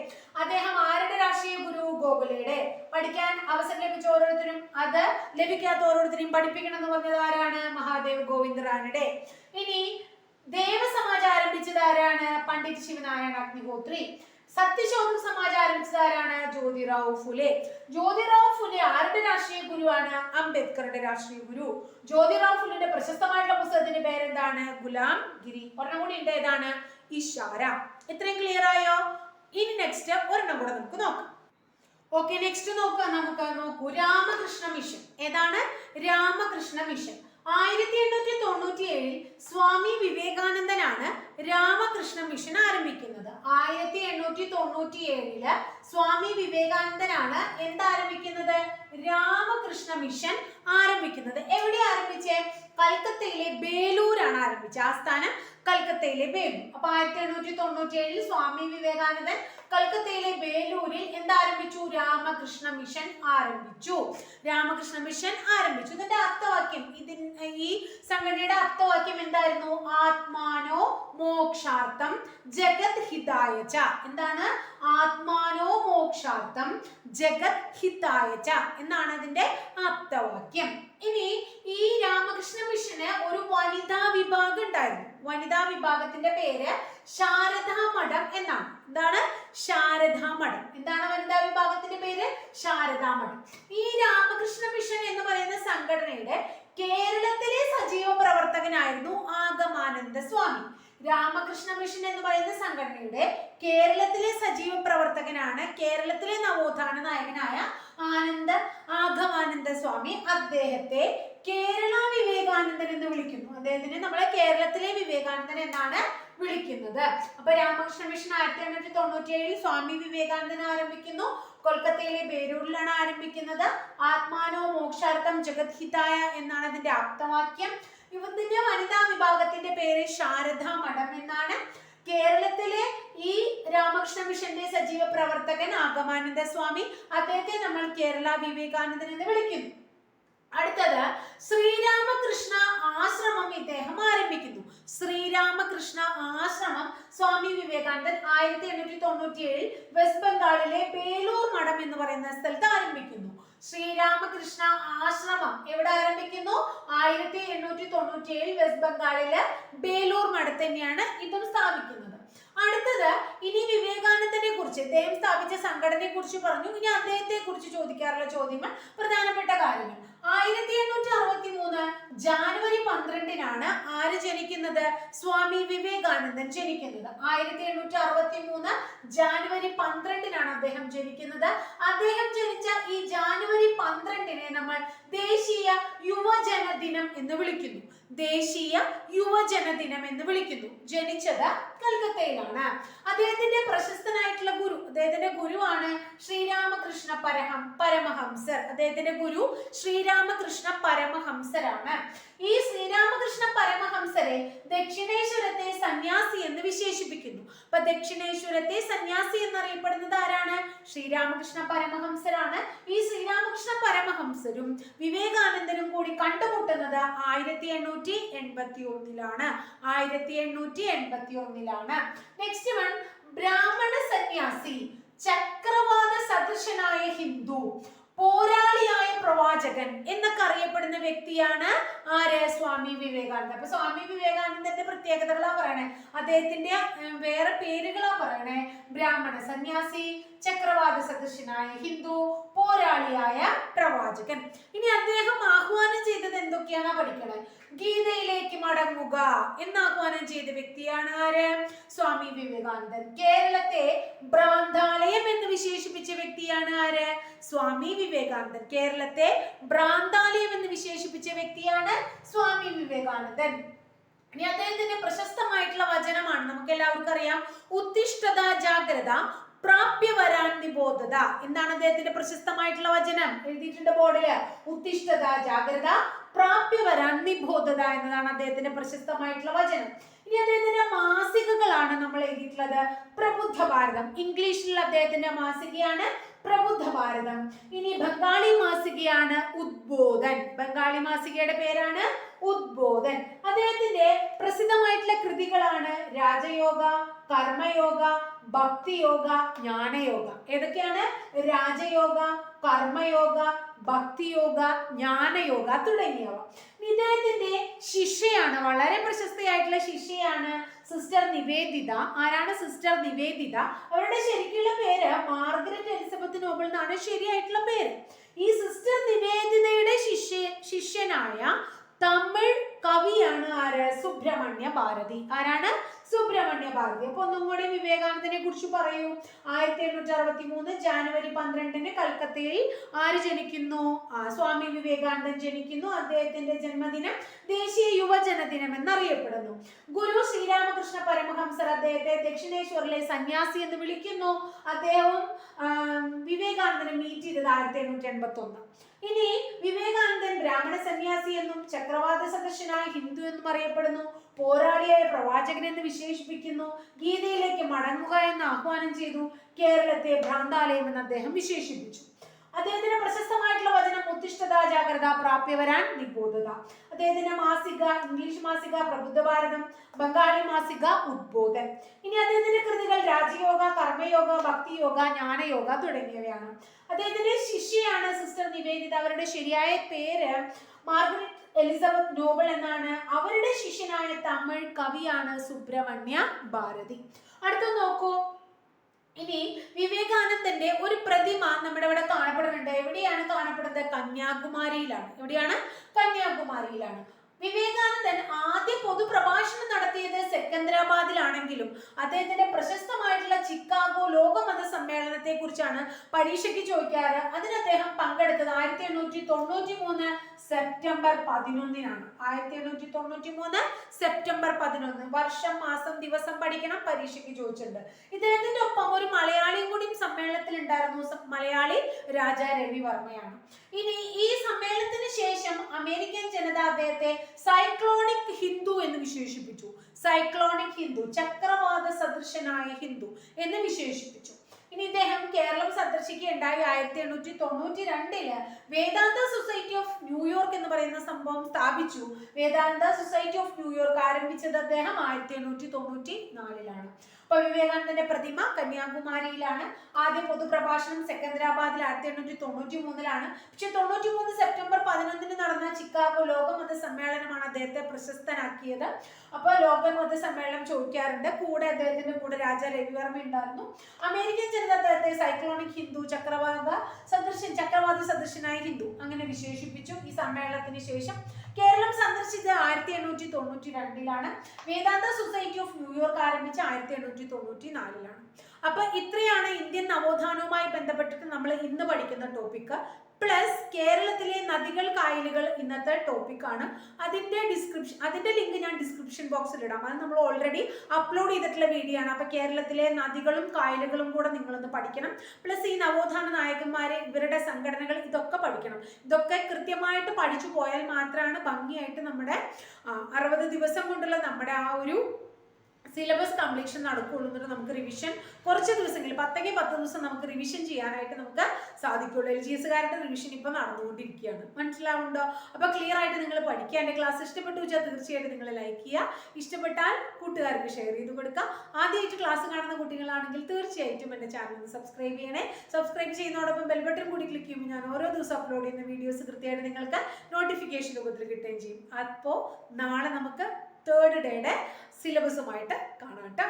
Speaker 1: അദ്ദേഹം ആരുടെ രാഷ്ട്രീയ ഗുരു? ഗോകുലയുടെ. പഠിക്കാൻ അവസരം ലഭിച്ച ഓരോരുത്തരും അത് ലഭിക്കാത്ത ഓരോരുത്തരെയും പഠിപ്പിക്കണം എന്ന് പറഞ്ഞത് ആരാണ്? മഹാദേവ് ഗോവിന്ദ് റാനഡെ. ഇനി ദേവസമാജം ആരംഭിച്ചത് ആരാണ്? പണ്ഡിറ്റ് ശിവനാരായണ അഗ്നിഹോത്രി. സത്യശോധക സമാജം ആരംഭിച്ചത് ആരാണ് ജ്യോതിറാവു ഫുലെ? ജ്യോതിറാവു ഫുലെ ആരുടെ രാഷ്ട്രീയ ഗുരുവാണ്? അംബേദ്കറുടെ രാഷ്ട്രീയ ഗുരു. ജ്യോതിറാവു ഫുലിന്റെ പ്രശസ്തമായിട്ടുള്ള പുസ്തകത്തിന്റെ പേരെന്താണ്? ഗുലാം ഗിരി. ഒരെണ്ണം കൂടി ഉണ്ട്. ഏതാണ്? ഇഷാര. ഇത്രയും ക്ലിയർ ആയോ? ഇനി നെക്സ്റ്റ് ഒരെണ്ണം കൂടെ നമുക്ക് നോക്കാം. ഓക്കെ നെക്സ്റ്റ് നോക്കാം നമുക്ക്. നോക്കൂ. രാമകൃഷ്ണ മിഷൻ ഏതാണ്? രാമകൃഷ്ണ മിഷൻ ആയിരത്തി എണ്ണൂറ്റി തൊണ്ണൂറ്റി ഏഴിൽ സ്വാമി വിവേകാനന്ദനാണ് രാമകൃഷ്ണ മിഷൻ ആരംഭിക്കുന്നത്. ആയിരത്തി എണ്ണൂറ്റി തൊണ്ണൂറ്റി ഏഴിൽ സ്വാമി വിവേകാനന്ദനാണ് എന്താരംഭിക്കുന്നത്? രാമകൃഷ്ണ മിഷൻ ആരംഭിക്കുന്നത്. എവിടെ ആരംഭിച്ചേ? കൽക്കത്തയിലെ ബേലൂരാണ് ആരംഭിച്ചത്. ആസ്ഥാനം കൽക്കത്തയിലെ ബേലൂർ. അപ്പൊ ആയിരത്തി എണ്ണൂറ്റി തൊണ്ണൂറ്റി ഏഴിൽ സ്വാമി വിവേകാനന്ദൻ കൽക്കത്തയിലെ ബേലൂരിൽ എന്താരംഭിച്ചു? രാമകൃഷ്ണ മിഷൻ ആരംഭിച്ചു. രാമകൃഷ്ണ മിഷൻ ആരംഭിച്ചു. ഇതിന്റെ അർത്ഥവാക്യം ഇതിൻ ഈ സംഘടനയുടെ അർത്ഥവാക്യം എന്തായിരുന്നു? ആത്മാനോ മോക്ഷാർത്ഥം ജഗത് ഹിതായച്ച എന്താണ്? ആത്മാനോ മോക്ഷാർത്ഥം ജഗത് ഹിതായച്ച എന്നാണ് അതിന്റെ ആപ്തവാക്യം. ഇനി ഈ രാമകൃഷ്ണ മിഷന് ഒരു വനിതാ വിഭാഗം ഉണ്ടായിരുന്നു. വനിതാ വിഭാഗത്തിന്റെ പേര് ശാരദാ മഠം എന്നാണ്. എന്താണ്? ശാരദാ മഠം എന്താണ് വനിതാ വിഭാഗത്തിന്റെ പേര്? ശാരദാ മഠം ഈ രാമകൃഷ്ണ മിഷൻ എന്ന് പറയുന്ന സംഘടനയുടെ കേരളത്തിലെ സജീവ പ്രവർത്തകനായിരുന്നു ആഗമാനന്ദ സ്വാമി. രാമകൃഷ്ണ മിഷൻ എന്ന് പറയുന്ന സംഘടനയുടെ കേരളത്തിലെ സജീവ പ്രവർത്തകനാണ് കേരളത്തിലെ നവോത്ഥാന നായകനായ ആനന്ദ ആഘവാനന്ദ സ്വാമി. അദ്ദേഹത്തെ കേരള വിവേകാനന്ദൻ എന്ന് വിളിക്കുന്നു. അദ്ദേഹത്തിനെ നമ്മളെ കേരളത്തിലെ വിവേകാനന്ദൻ എന്നാണ് വിളിക്കുന്നത്. അപ്പൊ രാമകൃഷ്ണ മിഷൻ ആയിരത്തി എണ്ണൂറ്റി തൊണ്ണൂറ്റി ഏഴിൽ സ്വാമി വിവേകാനന്ദൻ ആരംഭിക്കുന്നു. കൊൽക്കത്തയിലെ ബേരൂരിലാണ് ആരംഭിക്കുന്നത്. ആത്മാനോ മോക്ഷാർത്ഥം ജഗത് ഹിതായ എന്നാണ് അതിന്റെ ആപ്തവാക്യം. യുവത്തിന്റെ വനിതാ വിഭാഗത്തിന്റെ പേര് ശാരദ മഠം എന്നാണ് കേരളത്തിലെ ഈ രാമകൃഷ്ണ മിഷന്റെ സജീവ പ്രവർത്തകൻ ആഗമാനന്ദ സ്വാമി. അദ്ദേഹത്തെ നമ്മൾ കേരള വിവേകാനന്ദൻ എന്ന് വിളിക്കുന്നു. അടുത്തത് ശ്രീരാമകൃഷ്ണ ആശ്രമം ഇദ്ദേഹം ആരംഭിക്കുന്നു. ശ്രീരാമകൃഷ്ണ ആശ്രമം സ്വാമി വിവേകാനന്ദൻ ആയിരത്തി എണ്ണൂറ്റി തൊണ്ണൂറ്റി ഏഴിൽ വെസ്റ്റ് ബംഗാളിലെ ബേലൂർ മഠം എന്ന് പറയുന്ന സ്ഥലത്ത് ആരംഭിക്കുന്നു. ശ്രീരാമകൃഷ്ണ ആശ്രമം എവിടെ ആരംഭിക്കുന്നു? ആയിരത്തി എണ്ണൂറ്റി തൊണ്ണൂറ്റി ഏഴിൽ വെസ്റ്റ് ബംഗാളിലെ ബേലൂർ മഠ തന്നെയാണ് ഇതും സ്ഥാപിക്കുന്നത്. അടുത്തത് ഇനി വിവേകാനന്ദനെ കുറിച്ച് അദ്ദേഹം സ്ഥാപിച്ച സംഘടനയെ കുറിച്ച് പറഞ്ഞു. ഇനി അദ്ദേഹത്തെ കുറിച്ച് ചോദിക്കാറുള്ള ചോദ്യങ്ങൾ പ്രധാനപ്പെട്ട കാര്യങ്ങൾ. ആയിരത്തി എണ്ണൂറ്റി അറുപത്തി മൂന്ന് ജാനുവരി പന്ത്രണ്ടിനാണ് ആര് ജനിക്കുന്നത്? സ്വാമി വിവേകാനന്ദൻ ജനിക്കുന്നത്. ആയിരത്തി എണ്ണൂറ്റി അറുപത്തി മൂന്ന് ജാനുവരി പന്ത്രണ്ടിനാണ് അദ്ദേഹം ജനിക്കുന്നത്. അദ്ദേഹം ജനിച്ച ഈ ജാനുവരി പന്ത്രണ്ടിനെ നമ്മൾ ദേശീയ യുവജന ദിനം എന്ന് വിളിക്കുന്നു. ദേശീയ യുവജന ദിനം എന്ന് വിളിക്കുന്നു. ജനിച്ചത് കൽക്കത്തയിലാണ്. അദ്ദേഹത്തിന്റെ പ്രശസ്തനായിട്ടുള്ള ഗുരു അദ്ദേഹത്തിന്റെ ഗുരുവാണ് ശ്രീരാമകൃഷ്ണ പരഹം പരമഹംസർ. അദ്ദേഹത്തിന്റെ ഗുരു ശ്രീരാമകൃഷ്ണ പരമഹംസരാണ്. ഈ ശ്രീരാമകൃഷ്ണ പരമഹംസരെ ദക്ഷിണേശ്വരത്തെ സന്യാസി എന്ന് വിശേഷിപ്പിക്കുന്നു. അപ്പൊ ദക്ഷിണേശ്വരത്തെ സന്യാസി എന്നറിയപ്പെടുന്നത് ആരാണ്? ശ്രീരാമകൃഷ്ണ പരമഹംസരാണ്. ഈ ശ്രീരാമകൃഷ്ണ പരമഹംസരും വിവേകാനന്ദനും കൂടി കണ്ടുമുട്ടുന്നത് ആയിരത്തി എണ്ണൂറ്റി എൺപത്തി ഒന്നിലാണ് ആയിരത്തി എണ്ണൂറ്റി എൺപത്തി ഒന്നിലാണ് നെക്സ്റ്റ് വൺ ബ്രാഹ്മണ സന്യാസി ചക്രവാദ സദൃശനായ ഹിന്ദു പോരാളിയായ പ്രവാചകൻ എന്നൊക്കെ അറിയപ്പെടുന്ന വ്യക്തിയാണ് ആര്? സ്വാമി വിവേകാനന്ദ അപ്പൊ സ്വാമി വിവേകാനന്ദന്റെ പ്രത്യേകതകളാ പറയണേ. അദ്ദേഹത്തിന്റെ വേറെ പേരുകളാ പറയണേ. ബ്രാഹ്മണ സന്യാസി ചക്രവാദ സദൃശനായ ഹിന്ദു പോരാളിയായ പ്രവാചകൻ. ഇനി അദ്ദേഹം ആഹ്വാനം ചെയ്തത് എന്തൊക്കെയാണ്? പഠിക്കണേ. ഗീതയിലേക്ക് മടങ്ങുക എന്ന് ആഹ്വാനം ചെയ്ത വ്യക്തിയാണ് ആര്? സ്വാമി വിവേകാനന്ദൻ. കേരളത്തെ ഭ്രാന്താലയം എന്ന് വിശേഷിപ്പിച്ച വ്യക്തിയാണ് ആര്? സ്വാമി വിവേകാനന്ദൻ. കേരളത്തെ ഭ്രാന്താലയം എന്ന് വിശേഷിപ്പിച്ച വ്യക്തിയാണ് സ്വാമി വിവേകാനന്ദൻ. ഇനി അദ്ദേഹത്തിന്റെ പ്രശസ്തമായിട്ടുള്ള വചനമാണ്. നമുക്ക് എല്ലാവർക്കും അറിയാം. ഉത്തിഷ്ഠത ജാഗ്രത പ്രാപ്യ വരാൻ നിബോധത എന്താണ് അദ്ദേഹത്തിന്റെ പ്രശസ്തമായിട്ടുള്ള വചനം? എഴുതിയിട്ടുണ്ട് ബോർഡിൽ ഉത്തിഷ്ഠത ജാഗ്രത പ്രാപ്യ വരാൻ നിബോധത എന്നതാണ് അദ്ദേഹത്തിന്റെ പ്രശസ്തമായിട്ടുള്ള വചനം. ഇനി അദ്ദേഹത്തിന്റെ മാസികകളാണ് നമ്മൾ എഴുതിയിട്ടുള്ളത്. പ്രബുദ്ധ ഭാരതം. ഇംഗ്ലീഷിലുള്ള അദ്ദേഹത്തിന്റെ മാസികയാണ് പ്രബുദ്ധ ഭാരതം. ഇനി ബംഗാളി മാസികയാണ് ഉദ്ബോധൻ. ബംഗാളി മാസികയുടെ പേരാണ് ഉദ്ബോധൻ. അദ്ദേഹത്തിന്റെ പ്രസിദ്ധമായിട്ടുള്ള കൃതികളാണ് രാജയോഗ കർമ്മയോഗ ഭക്തിയോഗ ജ്ഞാനയോഗ. ഏതൊക്കെയാണ്? രാജയോഗ കർമ്മയോഗ ഭക്തിയോഗ ജ്ഞാനയോഗ തുടങ്ങിയവ. ഇദ്ദേഹത്തിന്റെ ശിഷ്യയാണ് വളരെ പ്രശസ്തയായിട്ടുള്ള ശിഷ്യയാണ് സിസ്റ്റർ നിവേദിത. ആരാണ് സിസ്റ്റർ നിവേദിത? അവരുടെ ശരിക്കുള്ള പേര് മാർഗരറ്റ് എലിസബത്ത് നോബൽ എന്നാണ് ശരിയായിട്ടുള്ള പേര്. ഈ സിസ്റ്റർ നിവേദിതയുടെ ശിഷ്യ ശിഷ്യനായ തമിഴ് കവിയാണ് ആര്? സുബ്രഹ്മണ്യ ഭാരതി. ആരാണ്? സുബ്രഹ്മണ്യ ഭാരതി അപ്പൊ ഒന്നും കൂടി വിവേകാനന്ദനെ കുറിച്ച് പറയൂ. ആയിരത്തി എണ്ണൂറ്റി അറുപത്തി മൂന്ന് ജാനുവരി പന്ത്രണ്ടിന് കൽക്കത്തയിൽ ആര് ജനിക്കുന്നു? ആ സ്വാമി വിവേകാനന്ദൻ ജനിക്കുന്നു. അദ്ദേഹത്തിന്റെ ജന്മദിനം ദേശീയ യുവജന ദിനം എന്നറിയപ്പെടുന്നു. ഗുരു ശ്രീരാമകൃഷ്ണ പരമഹംസർ അദ്ദേഹത്തെ ദക്ഷിണേശ്വറിലെ സന്യാസി എന്ന് വിളിക്കുന്നു. അദ്ദേഹവും വിവേകാനന്ദനെ മീറ്റ് ചെയ്തത് ആയിരത്തി എണ്ണൂറ്റി എൺപത്തി ഒന്ന് ഇനി വിവേകാനന്ദൻ ബ്രാഹ്മണ സന്യാസി എന്നും ചക്രവാത സദൃശനായ ഹിന്ദു എന്നും അറിയപ്പെടുന്നു. പോരാളിയായ പ്രവാചകൻ എന്ന് വിശേഷിപ്പിക്കുന്നു. ഗീതയിലേക്ക് മടങ്ങുക എന്ന് ആഹ്വാനം ചെയ്തു കേരളത്തെ ഭ്രാന്താലയം എന്ന് അദ്ദേഹം വിശേഷിപ്പിച്ചു. അദ്ദേഹത്തിന്റെ പ്രശസ്തമായിട്ടുള്ള വചനം ഉത്തിഷ്ഠത ജാഗ്രത പ്രാപ്യവരാൻ നിബോധത. അദ്ദേഹത്തിന്റെ മാസിക ഇംഗ്ലീഷ് മാസിക പ്രബുദ്ധ ഭാരതം ബംഗാളി മാസിക ഉദ്ബോധൻ. ഇനി അദ്ദേഹത്തിന്റെ കൃതികൾ രാജയോഗ കർമ്മയോഗ ഭക്തിയോഗ ജ്ഞാനയോഗ തുടങ്ങിയവയാണ്. അദ്ദേഹത്തിന്റെ ശിഷ്യയാണ് സിസ്റ്റർ നിവേദിത. അവരുടെ ശരിയായ പേര് മാർഗരറ്റ് എലിസബത്ത് നോബൽ എന്നാണ്. അവരുടെ ശിഷ്യനായ തമിഴ് കവിയാണ് സുബ്രഹ്മണ്യ ഭാരതി. അടുത്ത നോക്കൂ. ഇനി വിവേകാനന്ദന്റെ ഒരു പ്രതിമ നമ്മുടെ ഇവിടെ കാണപ്പെടുന്നുണ്ട്. എവിടെയാണ് കാണപ്പെടുന്നത്? കന്യാകുമാരിയിലാണ്. എവിടെയാണ്? കന്യാകുമാരിയിലാണ്. വിവേകാനന്ദൻ ആദ്യ പൊതുപ്രഭാഷണം നടത്തിയത് സെക്കന്ദരാബാദിലാണെങ്കിലും അദ്ദേഹത്തിന്റെ പ്രശസ്തമായിട്ടുള്ള ചിക്കാഗോ ലോകമത സമ്മേളനത്തെ കുറിച്ചാണ് പരീക്ഷയ്ക്ക് ചോദിക്കാറ്. അതിന് അദ്ദേഹം പങ്കെടുത്തത് ആയിരത്തി എണ്ണൂറ്റി തൊണ്ണൂറ്റി മൂന്ന് സെപ്റ്റംബർ പതിനൊന്നിനാണ്. ആയിരത്തി എണ്ണൂറ്റി തൊണ്ണൂറ്റി മൂന്ന് സെപ്റ്റംബർ പതിനൊന്ന്. വർഷം മാസം ദിവസം പഠിക്കണം പരീക്ഷയ്ക്ക് ചോദിച്ചിട്ടുണ്ട്. ഇദ്ദേഹത്തിന്റെ ഒപ്പം ഒരു മലയാളിയും കൂടി സമ്മേളനത്തിൽ ഉണ്ടായിരുന്നു മലയാളി രാജ വർമ്മയാണ് ഇനി ഈ സമ്മേളനത്തിന് ശേഷം അമേരിക്കൻ ജനത അദ്ദേഹത്തെ സൈക്ലോണിക് ഹിന്ദു എന്ന് വിശേഷിപ്പിച്ചു. സൈക്ലോണിക് ഹിന്ദു ചക്രവാത സദൃശനായ ഹിന്ദു എന്ന് വിശേഷിപ്പിച്ചു. ഇനി ഇദ്ദേഹം കേരളം സന്ദർശിക്കുകയുണ്ടായി ആയിരത്തി എണ്ണൂറ്റി തൊണ്ണൂറ്റി രണ്ടിൽ വേദാന്ത സൊസൈറ്റി ഓഫ് ന്യൂയോർക്ക് എന്ന് പറയുന്ന സംഭവം സ്ഥാപിച്ചു. വേദാന്ത സൊസൈറ്റി ഓഫ് ന്യൂയോർക്ക് ആരംഭിച്ചത് അദ്ദേഹം ആയിരത്തി എണ്ണൂറ്റി തൊണ്ണൂറ്റി നാലിലാണ് അപ്പൊ വിവേകാനന്ദന്റെ പ്രതിമ കന്യാകുമാരിയിലാണ്. ആദ്യ പൊതുപ്രഭാഷണം സെക്കന്ദരാബാദിൽ ആയിരത്തി എണ്ണൂറ്റി തൊണ്ണൂറ്റി മൂന്നിലാണ് പക്ഷെ തൊണ്ണൂറ്റി മൂന്ന് സെപ്റ്റംബർ പതിനൊന്നിന് നടന്ന ചിക്കാഗോ ലോകമത സമ്മേളനമാണ് അദ്ദേഹത്തെ പ്രശസ്തനാക്കിയത്. അപ്പോൾ ലോകമത സമ്മേളനം ചോദിക്കാറുണ്ട്. കൂടെ അദ്ദേഹത്തിന്റെ കൂടെ രാജ രവിവർമ്മ ഉണ്ടായിരുന്നു. അമേരിക്കൻ ജനത അദ്ദേഹത്തെ സൈക്ലോണിക് ഹിന്ദു ചക്രവാത സദൃശൻ ചക്രവാത സദൃശനായ ഹിന്ദു. അങ്ങനെ വിശേഷിപ്പിച്ചു. ഈ സമ്മേളനത്തിന് ശേഷം കേരളം സന്ദർശിച്ചത് ആയിരത്തി എണ്ണൂറ്റി തൊണ്ണൂറ്റി രണ്ടിലാണ് വേദാന്ത സൊസൈറ്റി ഓഫ് ന്യൂയോർക്ക് ആരംഭിച്ച ആയിരത്തി എണ്ണൂറ്റി തൊണ്ണൂറ്റി നാലിലാണ് അപ്പൊ ഇത്രയാണ് ഇന്ത്യൻ നവോത്ഥാനവുമായി ബന്ധപ്പെട്ടിട്ട് നമ്മൾ ഇന്ന് പഠിക്കുന്ന ടോപ്പിക്ക് പ്ലസ് കേരളത്തിലെ നദികൾ കായലുകൾ ഇന്നത്തെ ടോപ്പിക്കാണ് അതിന്റെ ഡിസ്ക്രിപ്ഷൻ അതിന്റെ ലിങ്ക് ഞാൻ ഡിസ്ക്രിപ്ഷൻ ബോക്സിൽ ഇടാം. അത് നമ്മൾ ഓൾറെഡി അപ്ലോഡ് ചെയ്തിട്ടുള്ള വീഡിയോ ആണ്. അപ്പൊ കേരളത്തിലെ നദികളും കായലുകളും കൂടെ നിങ്ങളൊന്ന് പഠിക്കണം. പ്ലസ് ഈ നവോത്ഥാന നായകന്മാരെ ഇവരുടെ സംഘടനകൾ ഇതൊക്കെ പഠിക്കണം. ഇതൊക്കെ കൃത്യമായിട്ട് പഠിച്ചു പോയാൽ മാത്രമാണ് ഭംഗിയായിട്ട് നമ്മുടെ അറുപത് ദിവസം കൊണ്ടുള്ള നമ്മുടെ ആ ഒരു സിലബസ് കംപ്ലീഷൻ നടക്കുകയുള്ളൂ എന്നിട്ട് നമുക്ക് റിവിഷൻ കുറച്ച് ദിവസങ്ങളിൽ പത്തെങ്കിൽ പത്ത് ദിവസം നമുക്ക് റിവിഷൻ ചെയ്യാനായിട്ട് നമുക്ക് സാധിക്കുള്ളൂ. എൽ ജി എസ്സുകാരുടെ റിവിഷൻ ഇപ്പം നടന്നുകൊണ്ടിരിക്കുകയാണ്. മനസ്സിലാവുണ്ടോ അപ്പോൾ ക്ലിയർ ആയിട്ട് നിങ്ങൾ പഠിക്കുക. എന്റെ ക്ലാസ് ഇഷ്ടപ്പെട്ടു വെച്ചാൽ തീർച്ചയായിട്ടും നിങ്ങൾ ലൈക്ക് ചെയ്യുക. ഇഷ്ടപ്പെട്ടാൽ കൂട്ടുകാർക്ക് ഷെയർ ചെയ്ത് കൊടുക്കുക. ആദ്യമായിട്ട് ക്ലാസ് കാണുന്ന കുട്ടികളാണെങ്കിൽ തീർച്ചയായിട്ടും എന്റെ ചാനൽ സബ്സ്ക്രൈബ് ചെയ്യണേ. സബ്സ്ക്രൈബ് ചെയ്യുന്നതോടൊപ്പം ബെൽ ബട്ടൺ കൂടി ക്ലിക്ക് ചെയ്യുമ്പോൾ ഞാൻ ഓരോ ദിവസം അപ്ലോഡ് ചെയ്യുന്ന വീഡിയോസ് കൃത്യമായിട്ട് നിങ്ങൾക്ക് നോട്ടിഫിക്കേഷൻ രൂപത്തിൽ കിട്ടുകയും ചെയ്യും. അപ്പോൾ നാളെ നമുക്ക് തേർഡ് ഡേയുടെ സിലബസുമായിട്ട് കാണാം കേട്ടോ.